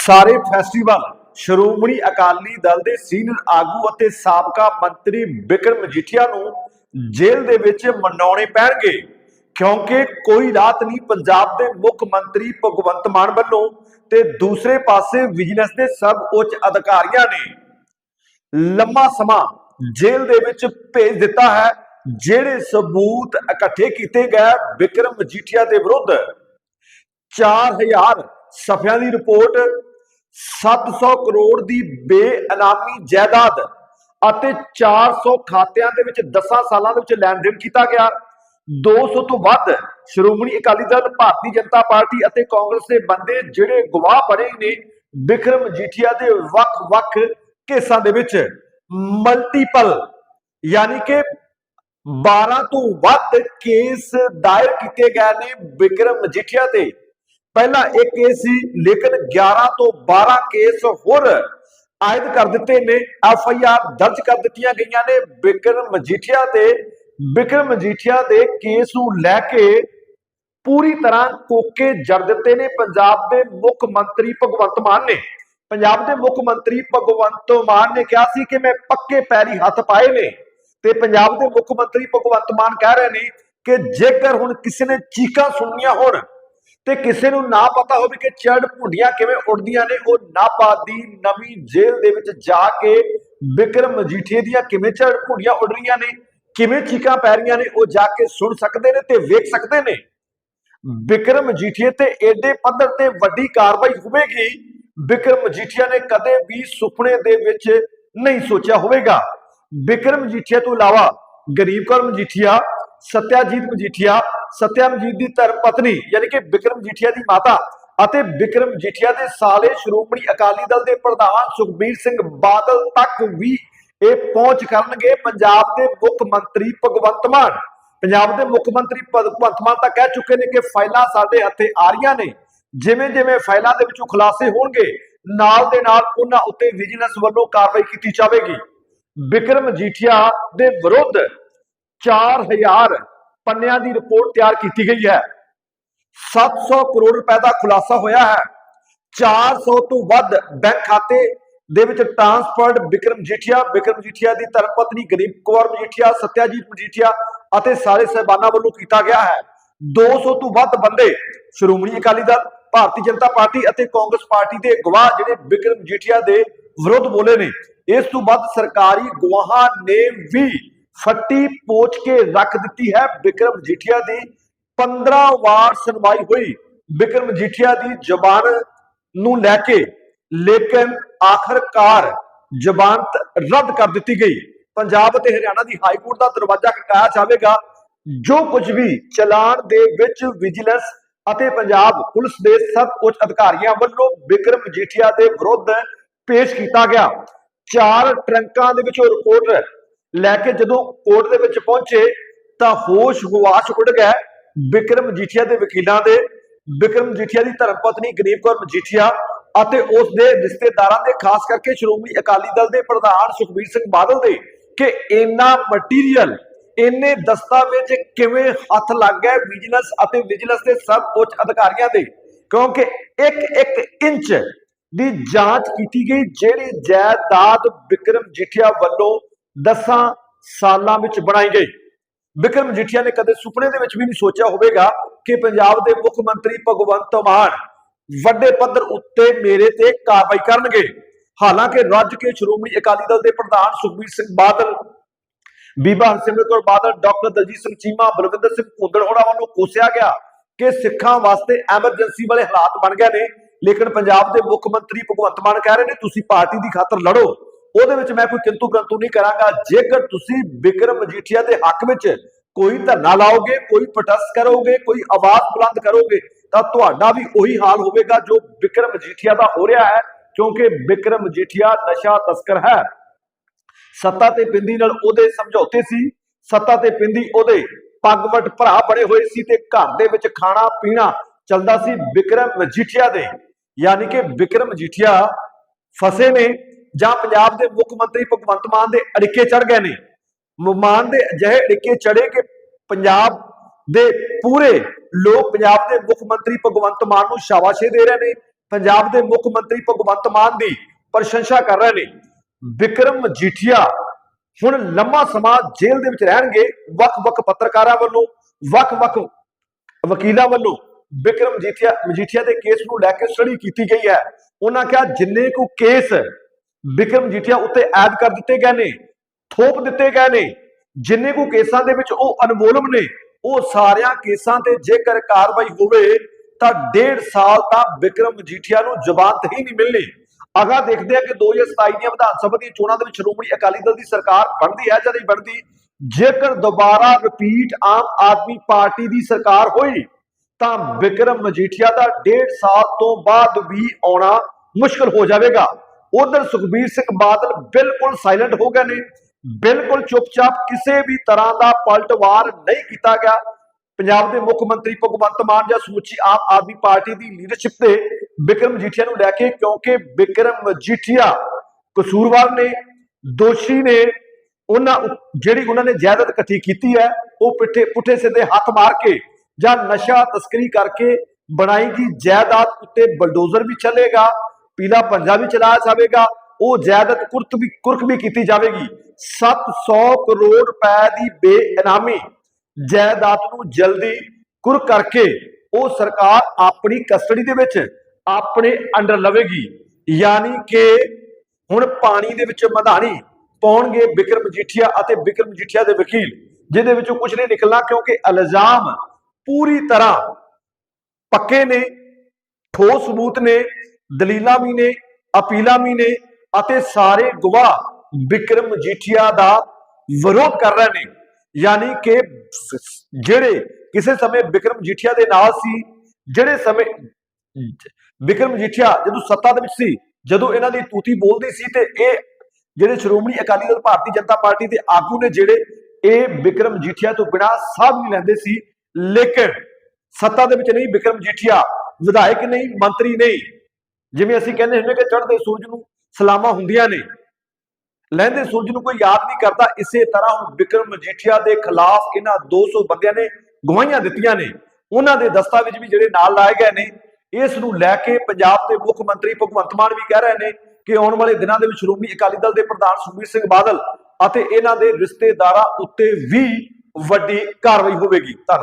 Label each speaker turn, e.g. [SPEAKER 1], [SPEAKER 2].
[SPEAKER 1] ਸਾਰੇ ਫੈਸਟੀਵਲ, ਸ਼੍ਰੋਮਣੀ ਅਕਾਲੀ ਦਲ ਦੇ ਸੀਨੀਅਰ ਆਗੂ ਅਤੇ ਸਾਬਕਾ ਮੰਤਰੀ ਬਿਕਰਮ ਮਜੀਠੀਆ ਨੂੰ ਜੇਲ੍ਹ ਦੇ ਵਿੱਚ ਮਨਾਉਣੇ ਪੈਣਗੇ। ਕਿਉਂਕਿ ਕੋਈ ਰਾਤ ਨਹੀਂ, ਪੰਜਾਬ ਦੇ ਮੁੱਖ ਮੰਤਰੀ ਭਗਵੰਤ ਮਾਨ ਵੱਲੋਂ ਤੇ ਦੂਸਰੇ ਪਾਸੇ ਵਿਜੀਲੈਂਸ ਦੇ ਸਭ ਉੱਚ ਅਧਿਕਾਰੀਆਂ ਨੇ ਲੰਮਾ ਸਮਾਂ ਜੇਲ੍ਹ ਦੇ ਵਿੱਚ ਭੇਜ ਦਿੱਤਾ ਹੈ, ਜਿਹੜੇ ਸਬੂਤ ਇਕੱਠੇ ਕੀਤੇ ਗਏ ਵਿਕਰਮ ਮਜੀਠੀਆ ਦੇ ਵਿਰੁੱਧ। 4000 ਸਫ਼ਿਆਂ ਦੀ ਰਿਪੋਰਟ 700 ਕਰੋੜ ਦੀ ਬੇਅਨਾਮੀ ਜਾਇਦਾਦ ਅਤੇ 400 ਖਾਤਿਆਂ ਦੇ ਵਿੱਚ 10 ਸਾਲਾਂ ਦੇ ਵਿੱਚ ਲੈਣ ਦੇਣ ਕੀਤਾ ਗਿਆ। 200 ਤੋਂ ਵੱਧ ਸ਼੍ਰੋਮਣੀ ਅਕਾਲੀ ਦਲ, ਭਾਰਤੀ ਜਨਤਾ ਪਾਰਟੀ ਅਤੇ ਕਾਂਗਰਸ ਦੇ ਬੰਦੇ ਜਿਹੜੇ ਗਵਾਹ ਬਣੇ ਨੇ ਵਿਕਰਮ ਮਜੀਠੀਆ ਦੇ ਵੱਖ-ਵੱਖ ਕੇਸਾਂ ਦੇ ਵਿੱਚ ਮਲਟੀਪਲ, ਯਾਨੀ ਕਿ 12 ਤੋਂ ਵੱਧ ਕੇਸ ਦਾਇਰ ਕੀਤੇ ਗਏ ਨੇ ਵਿਕਰਮ ਮਜੀਠੀਆ ਤੇ। ਪਹਿਲਾ ਇੱਕ ਕੇਸ ਸੀ, ਲੇਕਿਨ 11 ਤੋਂ 12 ਕੇਸ ਹੋਰ ਆਇਦ ਕਰ ਦਿੱਤੇ ਨੇ, ਐਫ ਆਈ ਆਰ ਦਰਜ ਕਰ ਦਿੱਤੀਆਂ ਗਈਆਂ ਨੇ। ਬਿਕਰਮ ਮਜੀਠੀਆ ਤੇ ਵਿਕਰਮ ਮਜੀਠੀਆ ਦੇ ਕੇਸ ਨੂੰ ਲੈ ਕੇ ਪੂਰੀ ਤਰ੍ਹਾਂ ਕੋਕੇ ਜੜ ਦਿੱਤੇ ਨੇ। ਪੰਜਾਬ ਦੇ ਮੁੱਖ ਮੰਤਰੀ ਭਗਵੰਤ ਮਾਨ ਨੇ, ਪੰਜਾਬ ਦੇ ਮੁੱਖ ਮੰਤਰੀ ਭਗਵੰਤ ਮਾਨ ਨੇ ਕਿਹਾ ਸੀ ਕਿ ਮੈਂ ਪੱਕੇ ਪੈਰੀ ਹੱਥ ਪਾਏ ਨੇ ਤੇ ਪੰਜਾਬ ਦੇ ਮੁੱਖ ਮੰਤਰੀ ਭਗਵੰਤ ਮਾਨ ਕਹਿ ਰਹੇ ਨੇ ਕਿ ਜੇਕਰ ਹੁਣ ਕਿਸੇ ਨੇ ਚੀਕਾਂ ਸੁਣਨੀਆਂ ਹੋਣ ਤੇ ਕਿਸੇ ਨੂੰ ਨਾ ਪਤਾ ਹੋਵੇ ਕਿ ਚੜ ਭੁੰਡੀਆਂ ਕਿਵੇਂ ਉੱਡਦੀਆਂ ਨੇ, ਉਹ ਨਾਭਾ ਦੀ ਨਵੀਂ ਜੇਲ੍ਹ ਦੇ ਵਿੱਚ ਜਾ ਕੇ ਵਿਕਰਮ ਮਜੀਠੀਏ ਦੀਆਂ ਕਿਵੇਂ ਚੜ ਭੁੰਡੀਆਂ ਉੱਡ ਰਹੀਆਂ ਨੇ, ਕਿਵੇਂ ਚੀਕਾਂ ਪੈ ਰਹੀਆਂ ਨੇ, ਉਹ ਜਾ ਕੇ ਸੁਣ ਸਕਦੇ ਨੇ ਤੇ ਵੇਖ ਸਕਦੇ ਨੇ। ਵਿਕਰਮ ਮਜੀਠੀਏ ਤੇ ਏਡੇ ਪੱਧਰ ਤੇ ਵੱਡੀ ਕਾਰਵਾਈ ਹੋਵੇਗੀ, ਵਿਕਰਮ ਮਜੀਠੀਆ ਨੇ ਕਦੇ ਵੀ ਸੁਪਨੇ ਦੇ ਵਿੱਚ ਨਹੀਂ ਸੋਚਿਆ ਹੋਵੇਗਾ। ਵਿਕਰਮ ਮਜੀਠੀਆ ਤੋਂ ਇਲਾਵਾ ਗਰੀਬ ਕੌਰ ਮਜੀਠੀਆ, ਸਤਿਆਜੀਤ ਮਜੀਠੀਆ ਸਤਿਆਮਜੀਤ ਦੀ ਧਰਮ ਪਤਨੀ, ਯਾਨੀ ਕਿ ਵਿਕਰਮ ਮਜੀਠੀਆ ਦੀ ਮਾਤਾ ਅਤੇ ਵਿਕਰਮ ਮਜੀਠੀਆ ਦੇ ਸਾਲੇ ਸ਼੍ਰੋਮਣੀ ਅਕਾਲੀ ਦਲ ਦੇ ਪ੍ਰਧਾਨ ਸੁਖਬੀਰ ਸਿੰਘ ਬਾਦਲ ਤੱਕ ਵੀ ਇਹ ਪਹੁੰਚ ਕਰਨਗੇ ਪੰਜਾਬ ਦੇ ਮੁੱਖ ਮੰਤਰੀ ਭਗਵੰਤ ਮਾਨ। ਪੰਜਾਬ ਦੇ ਮੁੱਖ ਮੰਤਰੀ ਭਗਵੰਤ ਮਾਨ ਤਾਂ ਕਹਿ ਚੁੱਕੇ ਨੇ ਕਿ ਫਾਈਲਾਂ ਸਾਡੇ ਹੱਥੇ ਆ ਰਹੀਆਂ ਨੇ। ਜਿਵੇਂ ਜਿਵੇਂ ਫਾਈਲਾਂ ਦੇ ਵਿੱਚੋਂ ਖੁਲਾਸੇ ਹੋਣਗੇ, ਨਾਲ ਦੇ ਨਾਲ ਉਹਨਾਂ ਉੱਤੇ ਵਿਜੀਲੈਂਸ ਵੱਲੋਂ ਕਾਰਵਾਈ ਕੀਤੀ ਜਾਵੇਗੀ। ਵਿਕਰਮ ਮਜੀਠੀਆ ਦੇ ਵਿਰੁੱਧ 4000 ਪੰਨਿਆਂ ਦੀ ਰਿਪੋਰਟ ਤਿਆਰ ਕੀਤੀ ਗਈ ਹੈ। 700 ਕਰੋੜ ਰੁਪਏ ਦਾ ਖੁਲਾਸਾ ਹੋਇਆ ਹੈ। 400 ਤੋਂ ਵੱਧ ਬੈਂਕ ਖਾਤੇ ਦੇ ਵਿੱਚ ਟ੍ਰਾਂਸਫਰਡ ਵਿਕਰਮ ਮਜੀਠੀਆ ਵਿਕਰਮ ਮਜੀਠੀਆ ਦੀ ਧਰਮ ਗਰੀਬ ਕੌਰ ਮਜੀਠੀਆ, ਸਤਿਆਜੀਤ ਮਜੀਠੀਆ ਅਤੇ ਸਾਰੇ ਸਹਿਬਾਨਾਂ ਵੱਲੋਂ ਕੀਤਾ ਗਿਆ ਹੈ। 200 ਤੋਂ ਵੱਧ ਬੰਦੇ ਸ਼੍ਰੋਮਣੀ ਅਕਾਲੀ ਦਲ, ਭਾਰਤੀ ਜਨਤਾ ਪਾਰਟੀ ਅਤੇ ਕਾਂਗਰਸ ਪਾਰਟੀ ਦੇ ਗਵਾਹ ਜਿਹੜੇ ਵਿਕਰਮ ਮਜੀਠੀਆ ਦੇ ਵਿਰੁੱਧ ਬੋਲੇ ਨੇ। ਇਸ ਤੋਂ ਵੱਧ ਸਰਕਾਰੀ ਗਵਾਹਾਂ ਨੇ ਵੀ ਫੱਟੀ ਪੋਚ ਕੇ ਰੱਖ ਦਿੱਤੀ ਹੈ ਵਿਕਰਮ ਮਜੀਠੀਆ ਦੀ। 15 ਵਾਰ ਸੁਣਵਾਈ ਹੋਈ ਵਿਕਰਮ ਮਜੀਠੀਆ ਦੀ ਜ਼ਬਾਨ ਨੂੰ ਲੈ ਕੇ। ਲੇਕਿਨ ਆਖਰਕਾਰ ਜ਼ਬਾਨਤ ਰੱਦ ਕਰ ਦਿੱਤੀ ਗਈ। ਪੰਜਾਬ ਅਤੇ ਹਰਿਆਣਾ ਦੀ ਹਾਈ ਕੋਰਟ ਦਾ ਦਰਵਾਜ਼ਾ ਖਟਕਾਇਆ ਜਾਵੇਗਾ। ਜੋ ਕੁਝ ਵੀ ਚਲਾਨ ਦੇ ਵਿੱਚ ਵਿਜੀਲੈਂਸ ਅਤੇ ਪੰਜਾਬ ਪੁਲਿਸ ਦੇ ਸਭ ਉੱਚ ਅਧਿਕਾਰੀਆਂ ਵੱਲੋਂ ਵਿਕਰਮ ਮਜੀਠੀਆ ਦੇ ਵਿਰੁੱਧ ਪੇਸ਼ ਕੀਤਾ ਗਿਆ। ਚਾਰ ਟਰੰਕਾਂ ਦੇ ਵਿੱਚੋਂ ਰਿਪੋਰਟ ਲੈ ਕੇ ਜਦੋਂ ਕੋਰਟ ਦੇ ਵਿੱਚ ਪਹੁੰਚੇ ਤਾਂ ਹੋਸ਼ ਗਵਾਚ ਉੱਡ ਗਏ ਵਿਕਰਮ ਮਜੀਠੀਆ ਦੇ ਵਕੀਲਾਂ ਦੇ ਵਿਕਰਮ ਮਜੀਠੀਆ ਦੀ ਧਰਮ ਪਤਨੀ ਗਰੀਬ ਕੌਰ ਮਜੀਠੀਆ ਅਤੇ ਉਸ ਦੇ ਰਿਸ਼ਤੇਦਾਰਾਂ ਦੇ, ਖਾਸ ਕਰਕੇ ਸ਼੍ਰੋਮਣੀ ਅਕਾਲੀ ਦਲ ਦੇ ਪ੍ਰਧਾਨ ਸੁਖਬੀਰ ਸਿੰਘ ਬਾਦਲ ਦੇ ਕਿ ਇੰਨਾ ਮਟੀਰੀਅਲ ਇੰਨੇ ਦਸਤਾਵੇਜ਼ ਕਿਵੇਂ ਹੱਥ ਲੱਗ ਗਏ ਵਿਜੀਲੈਂਸ ਅਤੇ ਵਿਜੀਲੈਂਸ ਦੇ ਸਭ ਉੱਚ ਅਧਿਕਾਰੀਆਂ ਦੇ। ਕਿਉਂਕਿ ਇੱਕ ਇੱਕ ਇੰਚ ਦੀ ਜਾਂਚ ਕੀਤੀ ਗਈ, ਜਿਹੜੀ ਜਾਇਦਾਦ ਵਿਕਰਮ ਜੀਠੀਆ ਵੱਲੋਂ 10 ਸਾਲਾਂ ਵਿੱਚ ਬਣਾਈ ਗਈ। ਵਿਕਰਮ ਜੀਠੀਆ ਨੇ ਕਦੇ ਸੁਪਨੇ ਦੇ ਵਿੱਚ ਵੀ ਨਹੀਂ ਸੋਚਿਆ ਹੋਵੇਗਾ ਕਿ ਪੰਜਾਬ ਦੇ ਮੁੱਖ ਮੰਤਰੀ ਭਗਵੰਤ ਮਾਨ ਵੱਡੇ ਪੱਧਰ ਉੱਤੇ ਮੇਰੇ ਤੇ ਕਾਰਵਾਈ ਕਰਨਗੇ। ਹਾਲਾਂਕਿ ਰੱਜ ਕੇ ਸ਼੍ਰੋਮਣੀ ਅਕਾਲੀ ਦਲ ਦੇ ਪ੍ਰਧਾਨ ਸੁਖਬੀਰ ਸਿੰਘ ਬਾਦਲ, ਬੀਬਾ ਹਰਸਿਮਰਤ ਕੌਰ ਬਾਦਲ, ਡਾਕਟਰ ਦਲਜੀਤ ਸਿੰਘ ਚੀਮਾ, ਬਲਵਿੰਦਰ ਸਿੰਘ ਭੁੱਦੜ ਹੋਣਾ ਵੱਲੋਂ ਕੋਸਿਆ ਗਿਆ ਕਿ ਸਿੱਖਾਂ ਵਾਸਤੇ ਐਮਰਜੈਂਸੀ ਵਾਲੇ ਹਾਲਾਤ ਬਣ ਗਏ ਨੇ। ਲੇਕਿਨ ਪੰਜਾਬ ਦੇ ਮੁੱਖ ਮੰਤਰੀ ਭਗਵੰਤ ਮਾਨ ਕਹਿ ਰਹੇ ਨੇ, ਤੁਸੀਂ ਪਾਰਟੀ ਦੀ ਖਾਤਰ ਲੜੋ। ਉਹਦੇ ਵਿੱਚ ਮੈਂ ਕੋਈ ਕਿੰਤੂ ਪ੍ਰੰਤੂ ਨਹੀਂ ਕਰਾਂਗਾ। ਜੇਕਰ ਤੁਸੀਂ ਬਿਕਰਮ ਮਜੀਠੀਆ ਦੇ ਹੱਕ ਵਿੱਚ ਕੋਈ ਧਰਨਾ ਲਾਓਗੇ, ਕੋਈ ਪ੍ਰੋਟੈਸਟ ਕਰੋਗੇ, ਕੋਈ ਆਵਾਜ਼ ਬੁਲੰਦ ਕਰੋਗੇ, ਤਾਂ ਤੁਹਾਡਾ ਵੀ ਉਹੀ ਹਾਲ ਹੋਵੇਗਾ ਜੋ ਬਿਕਰਮ ਮਜੀਠੀਆ ਦਾ ਹੋ ਰਿਹਾ ਹੈ, ਕਿਉਂਕਿ ਵਿਕਰਮ ਮਜੀਠੀਆ ਨਸ਼ਾ ਤਸਕਰ ਹੈ। ਸੱਤਾ ਤੇ ਪਿੰਦੀ ਨਾਲ ਉਹਦੇ ਸਮਝੌਤੇ ਸੀ। ਸੱਤਾ ਤੇ ਪਿੰਦੀ ਉਹਦੇ ਪੱਗਵਟ ਭਰਾ ਬਣੇ ਹੋਏ ਸੀ ਤੇ ਘਰ ਦੇ ਵਿੱਚ ਖਾਣਾ, ਪੀਣਾ ਚੱਲਦਾ ਸੀ ਬਿਕਰਮ ਮਜੀਠੀਆ ਦੇ। ਯਾਨੀ ਕਿ ਬਿਕਰਮ ਮਜੀਠੀਆ ਫਸੇ ਨੇ। ਜਾਂ ਪੰਜਾਬ ਦੇ ਮੁੱਖ ਮੰਤਰੀ ਭਗਵੰਤ ਮਾਨ ਦੇ ਅੜਿੱਕੇ ਚੜ ਗਏ ਨੇ। ਮਾਨ ਦੇ ਅਜਿਹੇ ਅੜਿੱਕੇ ਚੜੇ ਕਿ ਪੰਜਾਬ ਦੇ ਪੂਰੇ ਲੋਕ, ਪੰਜਾਬ ਦੇ ਮੁੱਖ ਮੰਤਰੀ ਭਗਵੰਤ ਮਾਨ ਨੂੰ ਸ਼ਾਬਾਸ਼ੇ ਦੇ ਰਹੇ ਨੇ। ਪੰਜਾਬ ਦੇ ਮੁੱਖ ਮੰਤਰੀ ਭਗਵੰਤ ਮਾਨ ਦੀ ਪ੍ਰਸ਼ੰਸਾ ਕਰ ਰਹੇ ਨੇ। ਵਿਕਰਮ ਮਜੀਠੀਆ ਹੁਣ ਲੰਮਾ ਸਮਾਂ ਜੇਲ੍ਹ ਦੇ ਵਿੱਚ ਰਹਿਣਗੇ। ਵੱਖ-ਵੱਖ ਪੱਤਰਕਾਰਾਂ ਵੱਲੋਂ ਵੱਖ-ਵੱਖ ਵਕੀਲਾਂ ਵੱਲੋਂ ਵਿਕਰਮ ਮਜੀਠੀਆ ਮਜੀਠੀਆ ਦੇ ਕੇਸ ਨੂੰ ਲੈ ਕੇ ਸਟੱਡੀ ਕੀਤੀ ਗਈ ਹੈ। ਉਹਨਾਂ ਕਿਹਾ ਜਿੰਨੇ ਕੁ ਕੇਸ ਵਿਕਰਮ ਮਜੀਠੀਆ ਉੱਤੇ ਐਡ ਕਰ ਦਿੱਤੇ ਗਏ ਨੇ, ਥੋਪ ਦਿੱਤੇ ਗਏ ਨੇ, ਜਿੰਨੇ ਕੁ ਕੇਸਾਂ ਦੇ ਵਿੱਚ ਉਹ ਅਨਮੋਲਮ ਨੇ, ਉਹ ਸਾਰਿਆਂ ਕੇਸਾਂ ਤੇ ਜੇਕਰ ਕਾਰਵਾਈ ਹੋਵੇ, ਤਾਂ ਡੇਢ ਸਾਲ ਤਾਂ ਵਿਕਰਮ ਮਜੀਠੀਆ ਨੂੰ ਜ਼ਮਾਨਤ ਹੀ ਨਹੀਂ ਮਿਲਣੀ। ਅਗਾ ਦੇਖਦੇ ਆ ਕਿ 2027 ਦੀਆਂ ਵਿਧਾਨ ਸਭਾ ਦੀਆਂ ਚੋਣਾਂ ਦੇ ਵਿੱਚ ਸ਼੍ਰੋਮਣੀ ਅਕਾਲੀ ਦਲ ਦੀ ਸਰਕਾਰ ਬਣਦੀ ਹੈ ਜਾਂ ਨਹੀਂ ਬਣਦੀ, ਜੇਕਰ ਦੁਬਾਰਾ ਰਿਪੀਟ ਆਮ ਆਦਮੀ ਪਾਰਟੀ ਦੀ ਸਰਕਾਰ ਹੋਈ, ਤਾਂ ਵਿਕਰਮ ਮਜੀਠੀਆ ਦਾ ਡੇਢ ਸਾਲ ਤੋਂ ਬਾਅਦ ਵੀ ਆਉਣਾ ਮੁਸ਼ਕਲ ਹੋ ਜਾਵੇਗਾ। ਉਧਰ ਸੁਖਬੀਰ ਸਿੰਘ ਬਾਦਲ ਬਿਲਕੁਲ ਸਾਇਲੈਂਟ ਹੋ ਗਏ ਨੇ। ਬਿਲਕੁਲ ਚੁੱਪਚਾਪ ਕਿਸੇ ਵੀ ਤਰ੍ਹਾਂ ਦਾ ਪਲਟਵਾਰ ਨਹੀਂ ਕੀਤਾ ਗਿਆ। ਪੰਜਾਬ ਦੇ ਮੁੱਖ ਮੰਤਰੀ ਭਗਵੰਤ ਮਾਨ ਜਾਂ ਸਮੁੱਚੀ ਆਮ ਆਦਮੀ ਪਾਰਟੀ ਦੀ ਲੀਡਰਸ਼ਿਪ ਤੇ ਵਿਕਰਮ ਮਜੀਠੀਆ ਨੂੰ ਲੈ ਕੇ ਕਿਉਂਕਿ ਵਿਕਰਮ ਮਜੀਠੀਆ ਕਸੂਰਵਾਰ ਨੇ, ਦੋਸ਼ੀ ਨੇ, ਉਹਨਾਂ ਜਿਹੜੀ ਉਹਨਾਂ ਨੇ ਜਾਇਦਾਦ ਇਕੱਠੀ ਕੀਤੀ ਹੈ, ਉਹ ਪਿੱਠੇ, ਪੁੱਠੇ ਸਿੱਧੇ ਹੱਥ ਮਾਰ ਕੇ ਜਾਂ ਨਸ਼ਾ ਤਸਕਰੀ ਕਰਕੇ ਬਣਾਈ ਗਈ ਜਾਇਦਾਦ ਉੱਤੇ ਬਲਡੋਜ਼ਰ ਵੀ ਚੱਲੇਗਾ। ਪੀਲਾ ਪੰਜਾ ਵੀ ਚਲਾਇਆ ਜਾਵੇਗਾ, ਉਹ ਜਾਇਦਾਦ ਕੁਰਤ ਵੀ, ਕੁਰਕ ਵੀ ਕੀਤੀ ਜਾਵੇਗੀ। 700 ਕਰੋੜ ਰੁਪਏ ਦੀ ਬੇਇਨਾਮੀ ਜਾਇਦਾਦ ਨੂੰ ਜਲਦੀ ਕੁਰਕ ਕਰਕੇ ਉਹ ਸਰਕਾਰ ਆਪਣੀ ਕਸਟਡੀ ਦੇ ਵਿੱਚ ਆਪਣੇ ਅੰਡਰ ਲਵੇਗੀ। ਯਾਨੀ ਕਿ ਹੁਣ ਪਾਣੀ ਦੇ ਵਿੱਚ ਮਧਾਣੀ ਪਾਉਣਗੇ ਵਿਕਰਮ ਮਜੀਠੀਆ ਅਤੇ ਵਿਕਰਮ ਮਜੀਠੀਆ ਦੇ ਵਕੀਲ, ਜਿਹਦੇ ਵਿੱਚੋਂ ਕੁਝ ਨਹੀਂ ਨਿਕਲਣਾ ਕਿਉਂਕਿ ਇਲਜ਼ਾਮ ਪੂਰੀ ਤਰ੍ਹਾਂ ਪੱਕੇ ਨੇ, ਠੋਸ ਸਬੂਤ ਨੇ ਦਲੀਲਾਂ ਵੀ ਨੇ, ਅਪੀਲਾਂ ਵੀ ਨੇ ਅਤੇ ਸਾਰੇ ਗਵਾਹ ਵਿਕਰਮ ਮਜੀਠੀਆ ਦਾ ਵਿਰੋਧ ਕਰ ਰਹੇ ਨੇ। ਯਾਨੀ ਕਿ ਜਿਹੜੇ ਕਿਸੇ ਸਮੇਂ ਵਿਕਰਮ ਮਜੀਠੀਆ ਦੇ ਨਾਲ ਸੀ, ਜਿਹੜੇ ਸਮੇਂ ਵਿਕਰਮ ਮਜੀਠੀਆ ਜਦੋਂ ਸੱਤਾ ਦੇ ਵਿੱਚ ਸੀ, ਜਦੋਂ ਇਹਨਾਂ ਦੀ ਤੂਤੀ ਬੋਲਦੀ ਸੀ ਤੇ ਇਹ ਜਿਹੜੇ ਸ਼੍ਰੋਮਣੀ ਅਕਾਲੀ ਦਲ ਭਾਰਤੀ ਜਨਤਾ ਪਾਰਟੀ ਦੇ ਆਗੂ ਨੇ ਜਿਹੜੇ, ਇਹ ਵਿਕਰਮ ਮਜੀਠੀਆ ਤੋਂ ਬਿਨਾਂ ਸਾਹ ਨਹੀਂ ਲੈਂਦੇ ਸੀ। ਲੇਕਿਨ ਸੱਤਾ ਦੇ ਵਿੱਚ ਨਹੀਂ, ਵਿਕਰਮ ਮਜੀਠੀਆ ਵਿਧਾਇਕ ਨਹੀਂ, ਮੰਤਰੀ ਨਹੀਂ। ਜਿਵੇਂ ਅਸੀਂ ਕਹਿੰਦੇ ਹੁੰਦੇ ਕਿ ਚੜ੍ਹਦੇ ਸੂਰਜ ਨੂੰ ਸਲਾਮਾਂ ਹੁੰਦੀਆਂ ਨੇ, ਲਹਿੰਦੇ ਸੂਰਜ ਨੂੰ ਕੋਈ ਯਾਦ ਨਹੀਂ ਕਰਦਾ, ਇਸੇ ਤਰ੍ਹਾਂ ਹੁਣ ਵਿਕਰਮ ਮਜੀਠੀਆ ਦੇ ਖਿਲਾਫ ਇਹਨਾਂ 200 ਬੰਦਿਆਂ ਨੇ ਗਵਾਹੀਆਂ ਦਿੱਤੀਆਂ ਨੇ। ਉਹਨਾਂ ਦੇ ਦਸਤਾਵੇਜ਼ ਵੀ ਜਿਹੜੇ ਨਾਲ ਲਾਏ ਗਏ ਨੇ, ਇਸ ਨੂੰ ਲੈ ਕੇ ਪੰਜਾਬ ਦੇ ਮੁੱਖ ਮੰਤਰੀ ਭਗਵੰਤ ਮਾਨ ਵੀ ਕਹਿ ਰਹੇ ਨੇ ਕਿ ਆਉਣ ਵਾਲੇ ਦਿਨਾਂ ਦੇ ਵਿੱਚ ਸ਼੍ਰੋਮਣੀ ਅਕਾਲੀ ਦਲ ਦੇ ਪ੍ਰਧਾਨ ਸੁਖਬੀਰ ਸਿੰਘ ਬਾਦਲ ਅਤੇ ਇਹਨਾਂ ਦੇ ਰਿਸ਼ਤੇਦਾਰਾਂ ਉੱਤੇ ਵੀ ਵੱਡੀ ਕਾਰਵਾਈ ਹੋਵੇਗੀ। ਧੰਨਵਾਦ।